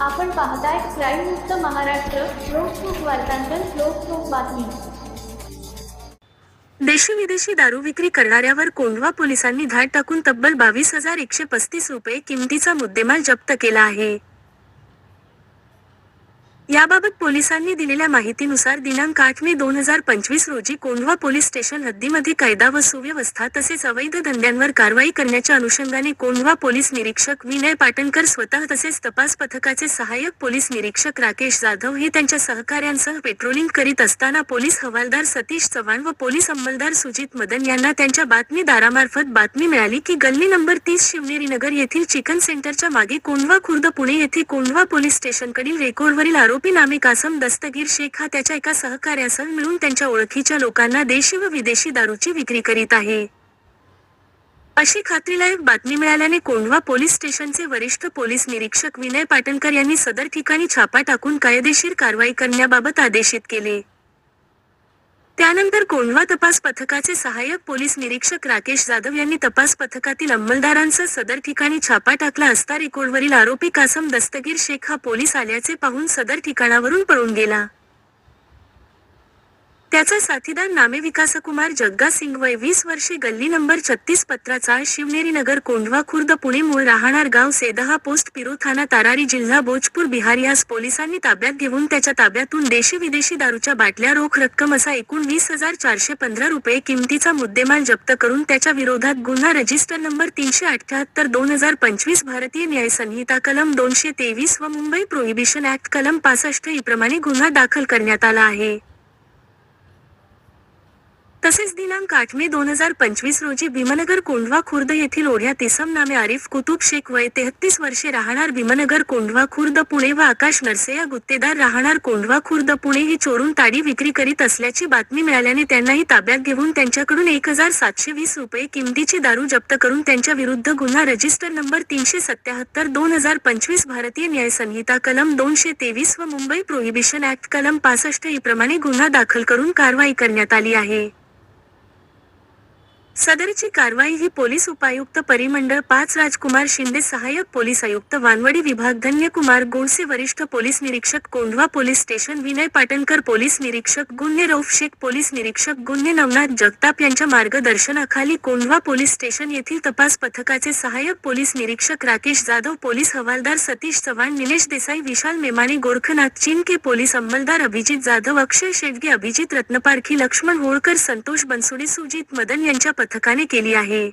आपण पाहताय क्राईम मुक्त महाराष्ट्र लोकसुख वार्तांकन लोकसुख बातमी. देशी विदेशी दारू विक्री करणाऱ्यावर कोंढवा पोलिसांनी धाड टाकून तब्बल बावीस हजार एकशे पस्तीस रुपये किमतीचा मुद्देमाल जप्त केला आहे. याबाबत पोलिसांनी दिलेल्या माहितीनुसार दिनांक आठ मे दोन हजार पंचवीस रोजी कोंढवा पोलीस स्टेशन हद्दीमध्ये कायदा व सुव्यवस्था तसेच अवैध धंद्यांवर कारवाई करण्याच्या अनुषंगाने कोंढवा पोलीस निरीक्षक विनय पाटणकर स्वतः तसेच तपास पथकाचे सहाय्यक पोलीस निरीक्षक राकेश जाधव हे त्यांच्या सहकाऱ्यांसह पेट्रोलिंग करीत असताना पोलीस हवालदार सतीश चव्हाण व पोलीस अंमलदार सुजित मदन यांना त्यांच्या बातमीदारामार्फत बातमी मिळाली की गल्ली नंबर तीस शिवनेरी नगर येथील चिकन सेंटरच्या मागे कोंढवा खुर्द पुणे येथे कोंढवा पोलीस स्टेशनकडील रेकॉर्डवरील आरोप नामे कासम दस्तगीर शेख हा त्याच्या एका सहकार्यासह मिळून त्यांच्या ओळखीच्या लोकांना देशी व विदेशी दारूची विक्री करीत आहे. अशी खात्रीलायक बातमी मिळाल्याने कोंढवा पोलीस स्टेशनचे वरिष्ठ पोलीस निरीक्षक विनय पाटणकर यांनी सदर ठिकाणी छापा टाकून कायदेशीर कारवाई करण्याबाबत आदेशित केले. त्यानंतर कोंढवा तपास पथकाचे सहाय्यक पोलीस निरीक्षक राकेश जाधव यांनी तपास पथकातील अंमलदारांचा सदर ठिकाणी छापा टाकला असता रेकॉर्डवरील आरोपी कासम दस्तगीर शेख हा पोलीस आल्याचे पाहून सदर ठिकाणावरून पळून गेला. त्याचा साथीदार नामे विकासकुमार जग्गा सिंग वय वीस वर्षे गल्ली नंबर छत्तीस पत्राचा शिवनेरी नगर कोंढवा खुर्द पुणे मूळ राहणार गाव सेदहा पोस्ट पिरो थाना तारारी जिल्हा भोजपूर बिहार यास पोलिसांनी ताब्यात घेऊन त्याच्या ताब्यातून देशी विदेशी दारूच्या बाटल्या रोख रक्कम असा एकूण वीस हजार चारशे पंधरा रुपये किमतीचा मुद्देमाल जप्त करून त्याच्या विरोधात गुन्हा रजिस्टर नंबर तीनशे अठ्याहत्तर दोन हजार पंचवीस भारतीय न्याय संहिता कलम दोनशे तेवीस व मुंबई प्रोहिबिशन ऍक्ट कलम पासष्ट प्रमाणे गुन्हा दाखल करण्यात आला आहे. तसेच दिनांक आठ मे दोन हजार पंचवीस रोजी भीमनगर कोंढवा खुर्द येथील ओढ्यात इसम नामे आरिफ कुतुब शेख वय तेहत्तीस वर्षे राहणार भीमनगर कोंढवा खुर्द पुणे व आकाश नरसेया गुत्तेदार राहणार कोंढवा खुर्द पुणे हे चोरून ताडी विक्री करीत असल्याची बातमी मिळाल्याने त्यांनाही ताब्यात घेऊन त्यांच्याकडून एक हजार सातशे वीस रुपये किमतीची दारू जप्त करून त्यांच्या विरुद्ध गुन्हा रजिस्टर नंबर तीनशे सत्याहत्तर दोन हजार पंचवीस भारतीय न्याय संहिता कलम दोनशे तेवीस व मुंबई प्रोहिबिशन ऍक्ट कलम पासष्ट प्रमाणे गुन्हा दाखल करून कारवाई करण्यात आली आहे. सदरची कारवाई ही पोलीस उपायुक्त परिमंडळ पाच राजकुमार शिंदे सहाय्यक पोलीस आयुक्त वानवडी विभाग धन्यकुमार गोडसे वरिष्ठ पोलीस निरीक्षक Kondhwa police station Vinay Patankar police निरीक्षक गुन्हे रौफ शेख पोलीस निरीक्षक गुन्हे नवनाथ जगताप यांच्या मार्गदर्शनाखाली कोंढवा पोलीस स्टेशन येथील तपास पथकाचे सहाय्यक पोलीस निरीक्षक राकेश जाधव पोलीस हवालदार सतीश चव्हाण निलेश देसाई विशाल मेमाने गोरखनाथ चिनके पोलीस अंमलदार अभिजित जाधव अक्षय शेडगे अभिजित रत्नपारखी लक्ष्मण होळकर संतोष बनसुडी सुजित मदन यांच्या पथकाने केली आहे.